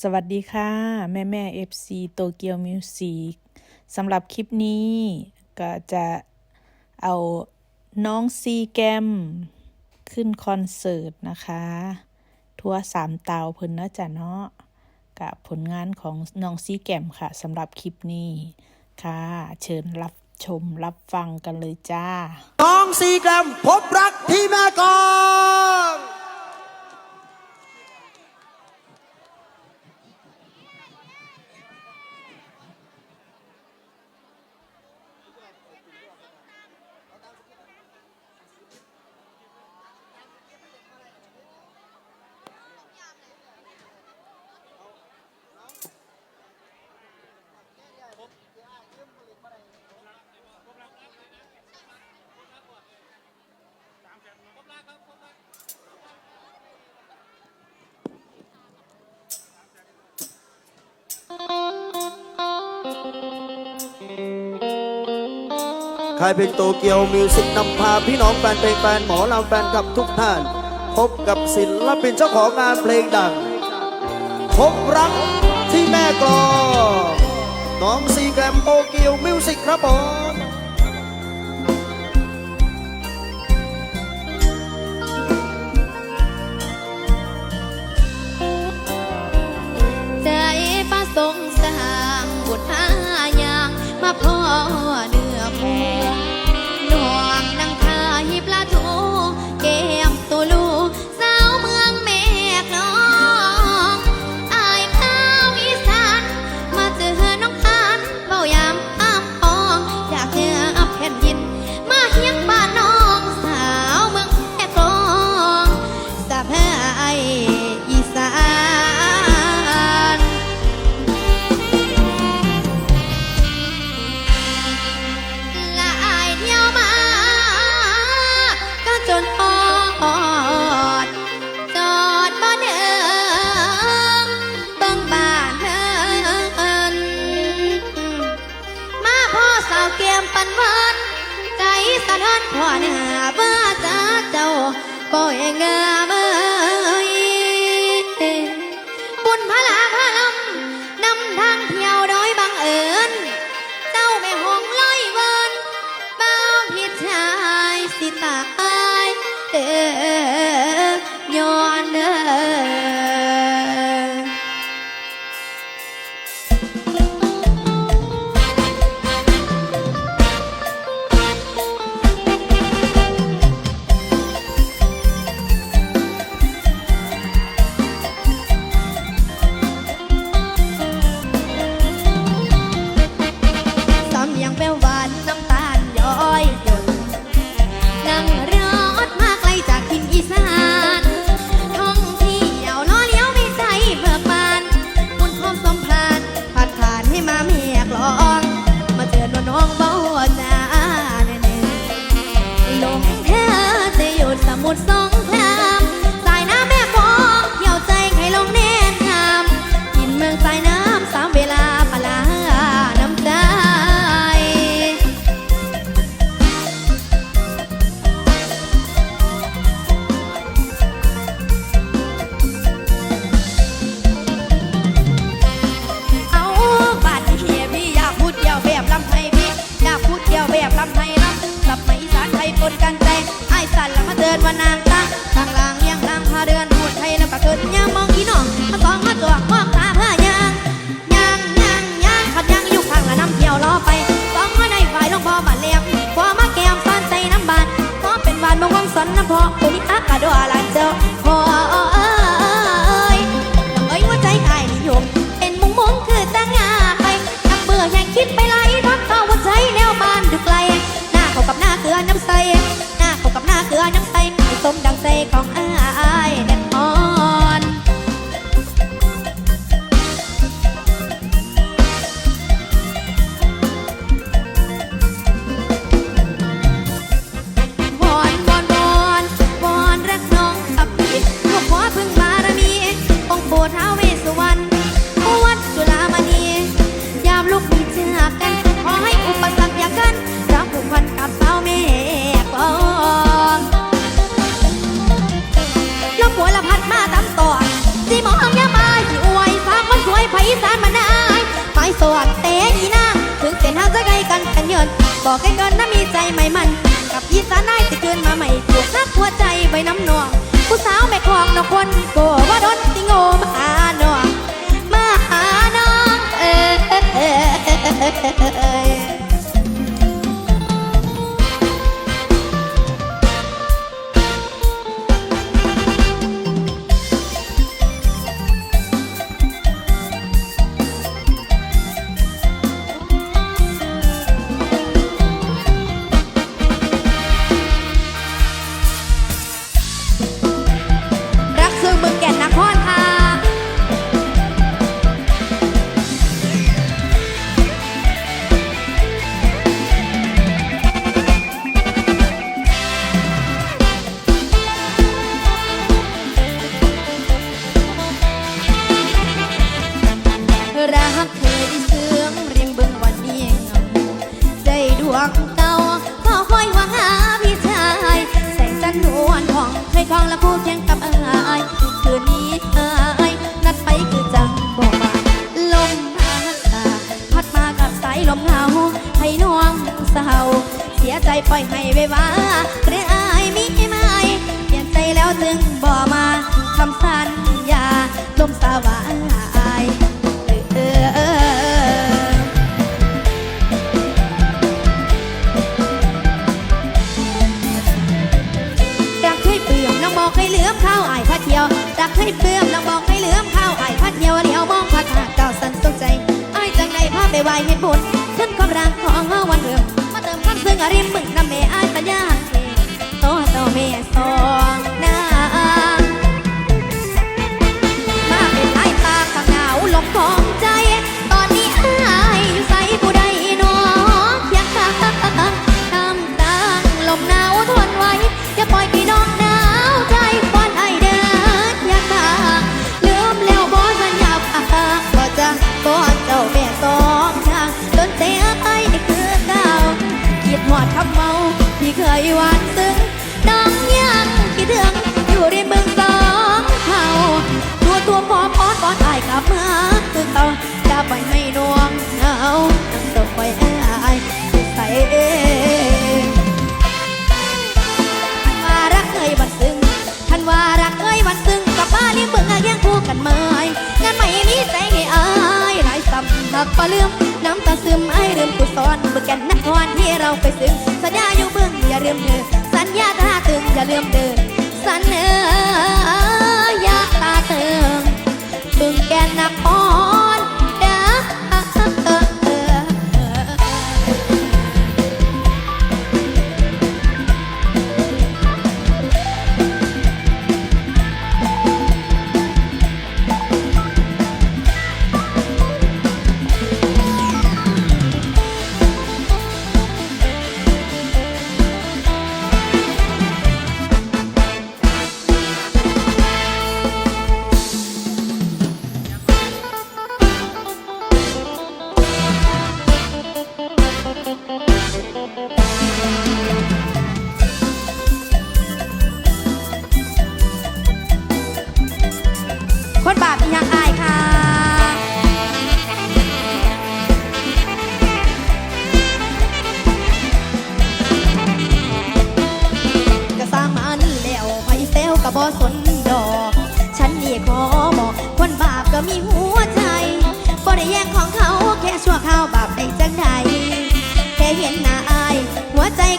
สวัสดีค่ะ แม่แม่ FC โตเกียวมิวสิกสำหรับคลิปนี้ก็จะเอาน้องซีแกม ขึ้นคอนเสิร์ตนะคะ ทัวร์สามเตาเพิ่นนะจ๊ะเนาะกับผลงานของน้องซีแกมค่ะสำหรับคลิปนี้ค่ะ เชิญรับชมรับฟังกันเลยจ้า น้องซีแกมพบรักที่แม่กอง ใครเป็นโตเกียวมิวสิกนำพาพี่น้องแฟนเพลงแฟนหมอลำแฟนกับทุกท่าน พบกับศิลปินเจ้าของงานเพลงดัง พบรักที่แม่กลองน้องซีแกรมโตเกียวมิวสิกครับผมใจประสงค์ มาพ่อหนึ่ง วดแต่อีนางถึงเส้นห้าจะไกลกันกันยนบอกกันก่อนนะมีใจไม่มัน กับยีสานายจะคืนมาใหม่ถูกหักหัวใจใบน้ำนอง ผู้สาวแม่คลองนอกคนโกว่าโดน และคู่เคียงกับอายคืนนี้อายนัดไปคือจังบอกมาลมพัดตาพัดมากับสายลมเหงาให้น้องเศร้าเสียใจปล่อยให้ไว้าเรื่องอายมีไม่เปลี่ยนใจแล้วจึงบอกมาคำสา ไว้ให้บุญขึ้นความรักของวันเดืองมาเติมความซึ้งอริมมึงน ไปซื้อสัญญาอยู่มึงอย่าลืมเธอสัญญาถ้าตึงอย่าลืมเธอ คนบาป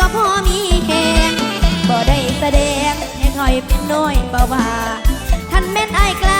ก็พอมีแหงบ่ได้แสดงยังหอยเป็นน้อยเบาว่าท่านเม็ดไอ้กล้า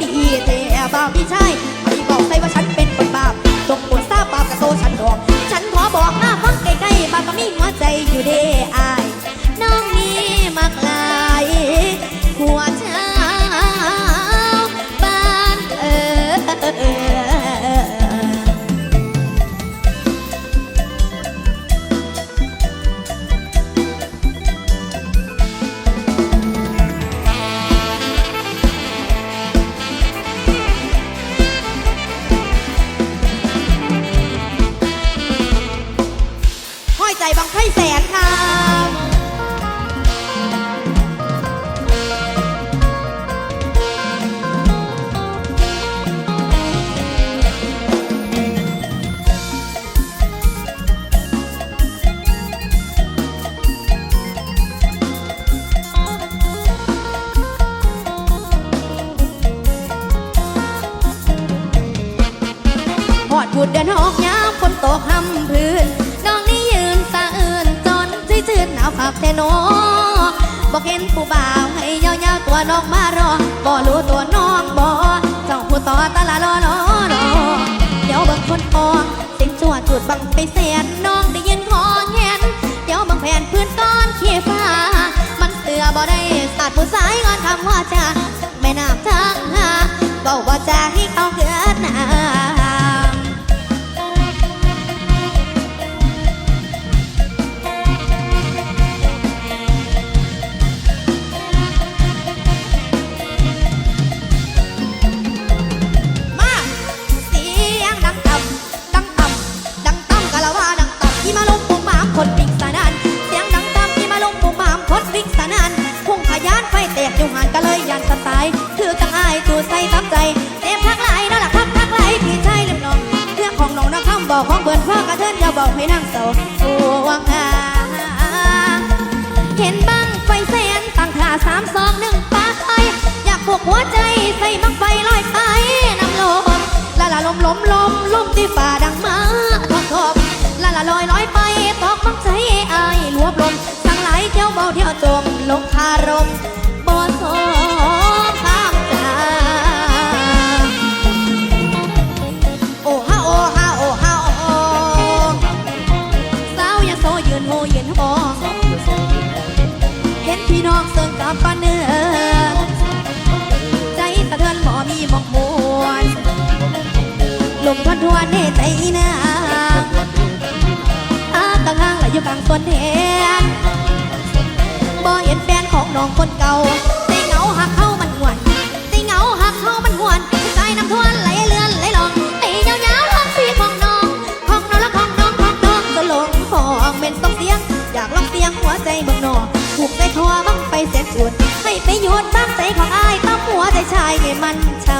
นี้บ่แต่บาปพี่ชาย ดบุดเดินหอกยามฝนตกหำพื้นน้องนี่ยืนสะอื่นจนที่ชื่นหนาวขับแต่นอบอกเห็นผู้บ่าวให้ยาวๆตัวน้องมารอบ่รู้ตัวน้องบ่เจ้าผู้ต่อตะละลอลอลอเดี๋ยวบางคนออกเสียงจวดจุดบังไปเสียนน้องได้ยินของเห็นเดี๋ยวบางแผ่นพื้นก้อนขี้ฟ้า มันเสือบ่ได้สาดผู้สายงอนคำว่าจะแม่น้ำทางหาเบาบ่าจะให้ หัวใจใส่บังไฟลอยไปน้ำลมละละลมลมลมลมที่ฝ่าดัง น้องคนเก่าใจเหงาหักเข้ามันหวนใจเหงาหักเข้ามันหวนใจน้ำทวนไหลเลื่อนไหลลองตียาวๆลองสีของน้องของน้องและของน้องของน้องจะลงของเป็นต้องเสียง อยากลองเสียงหัวใจเบิ่งหนอผูกใจทัวบังไปเสียจุดให้ไปโยนบ้างใจของอายต้องหัวใจชายให้มันช้ำ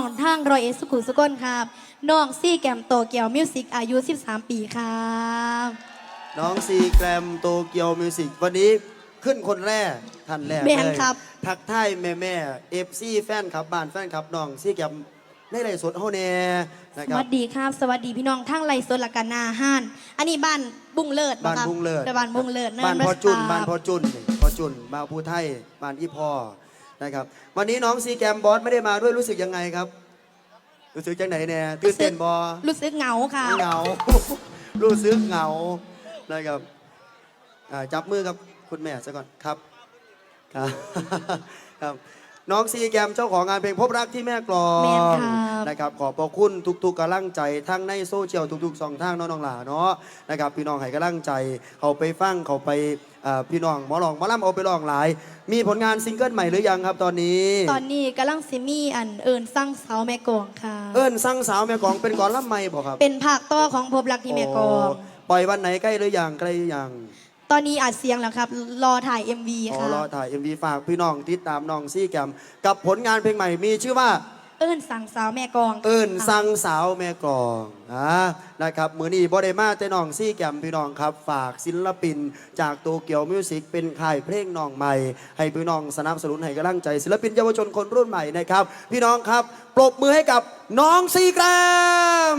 อแม่พี่น้องทางรอยเอสุขุมสุกลครับ น้องซี่แกมโตเกียวมิวสิกอายุ 13 ปีครับน้องซีแกรมโตเกียวมิวสิกวันนี้ขึ้นคนแรกท่านแรกแม่นเลยครับ ทักทายแม่แม่เอฟซีแฟนครับบ้านแฟนครับน้องซีแกรมได้ไรสดเฮาแน่นะสครับ วัสดีครับ สวัสดีพี่น้องทางไรสดละกันนาห้าน อันนี้บ้านบุ้งเลิศบ้านะครับบุงเลิศเป็นบ้านบุ้งเลิศบ้านพ่อจุนครับบ้านพ่อจุนนี่พ่อจุนบ้านผู้ไทยบ้านอีพ่อ นะครับ วันนี้น้องซีแกรมบอสไม่ได้มาด้วยรู้สึกยังไงครับ รู้สึกจังไหนแน่ตื่นเต้นบอรู้สึกเหงาค่ะเหงา รู้สึกเหงานะครับอ่าจับมือกับคุณแม่ซะก่อนครับครับครับ น้องซีแกมเจ้าของงานเพลงพบรักที่แม่กลอแม่นงครับ นะครับขอบพระคุณทุกๆกำลังใจทั้งในโซเชียลทุกๆสองทางเน้องน้องหลาเนาะนะครับพี่น้องให้กำลังใจเขาไปฟังเขาไปเอ่อพี่น้องหมอลองหมอลำเอาไปลองหลาย มีผลงานซิงเกิลใหม่หรือยังครับตอนนี้ ตอนนี้กำลังซิมีอันเอิญสร้างเสาแม่กองค่ะ เอิ้นสั่งสาวแม่กลองเป็นก่อนลำไม่บอกครับเป็นภาคต่อของพบรักที่แม่กอง โปล่อยวันไหนใกล้หรือยังใกล้หรือยัง ตอนนี้อัดเสียงแล้วครับ รอถ่าย MV อ๋อค่ะรอถ่าย MV ฝากพี่น้องติดตามน้องซี่แกมกับผลงานเพลงใหม่มีชื่อว่า เอิญสั่งสาวแม่กองเอิ้นสั่งสาวแม่กลองอ่านะครับมือนี้บอดมาแต่น้องซี่แกมพี่น้องครับ ฝากศิลปิน จากโตเกียวมิวสิกเป็นค่ายเพลงน้องใหม่ ให้พี่น้องสนับสนุนให้กำลังใจศิลปินเยาวชนคนรุ่นใหม่นะครับ พี่น้องครับ ปรบมือให้กับน้องซี่แกรม